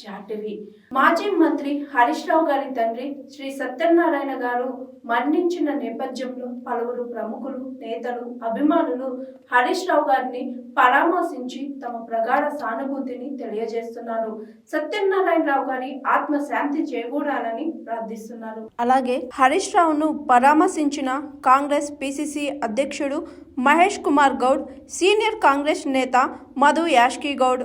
చాటివి. మాజీ మంత్రి హరీష్ రావు గారి తండ్రి శ్రీ సత్యనారాయణ గారు మరణించిన నేపథ్యంలో పలువురు ప్రముఖులు నేతలు అభిమానులు హరీష్ రావు గారిని పరామర్శించి తమ ప్రగాఢ సానుభూతిని తెలియజేస్తున్నారు. సత్యనారాయణ రావు గారి ఆత్మ శాంతి చేకూరాలని ప్రార్థిస్తున్నారు. అలాగే హరీష్ రావును పరామర్శించిన కాంగ్రెస్ పిసిసి అధ్యక్షుడు మహేష్ కుమార్ గౌడ్ సీనియర్ కాంగ్రెస్ నేత Madhu Yashki Goud.